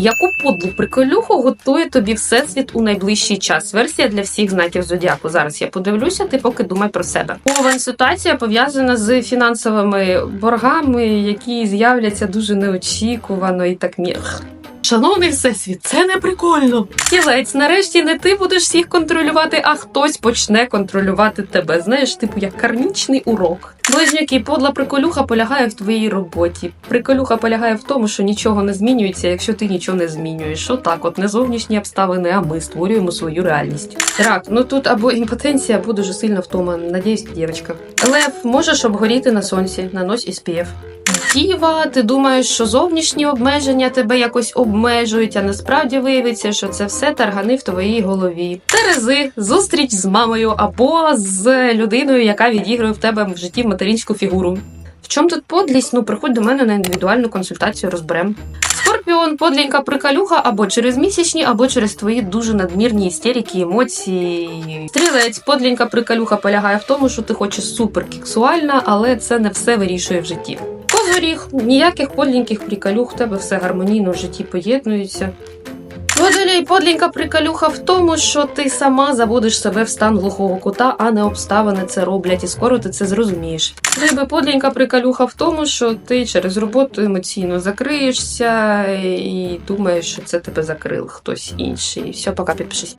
Яку подлу приколюху готує тобі всесвіт у найближчий час? Версія для всіх знаків зодіаку. Зараз я подивлюся, ти поки думай про себе. Овен ситуація пов'язана з фінансовими боргами, які з'являться дуже неочікувано і так мі. Шановний всесвіт, це не прикольно. Тілець, нарешті не ти будеш всіх контролювати, а хтось почне контролювати тебе. Знаєш, типу як кармічний урок. Близнюки, подла приколюха полягає в твоїй роботі. Приколюха полягає в тому, що нічого не змінюється, якщо ти нічого не змінюєш. Отак, от не зовнішні обставини, а ми створюємо свою реальність. Рак, ну тут або імпотенція, або дуже сильно втома. Надіюсь, дівчинка. Лев, можеш обгоріти на сонці, нанось SPF. Діва, ти думаєш, що зовнішні обмеження тебе якось обмежують, а насправді виявиться, що це все таргани в твоїй голові. Терези, зустріч з мамою або з людиною, яка відігрує в тебе в житті материнську фігуру. В чому тут подлість? Ну, приходь до мене на індивідуальну консультацію, розберем. Скорпіон, подлінька прикалюха або через місячні, або через твої дуже надмірні істерики, емоції. Стрілець, подлінька прикалюха полягає в тому, що ти хочеш супер кексуальна, але це не все вирішує в житті. Козоріг, ніяких подліньких прикалюх, в тебе все гармонійно в житті поєднується. Водолій, подлінька прикалюха в тому, що ти сама заводиш себе в стан глухого кута, а не обставини це роблять, і скоро ти це зрозумієш. Риби, подлінька прикалюха в тому, що ти через роботу емоційно закриєшся і думаєш, що це тебе закрив хтось інший. Все, пока підпишись.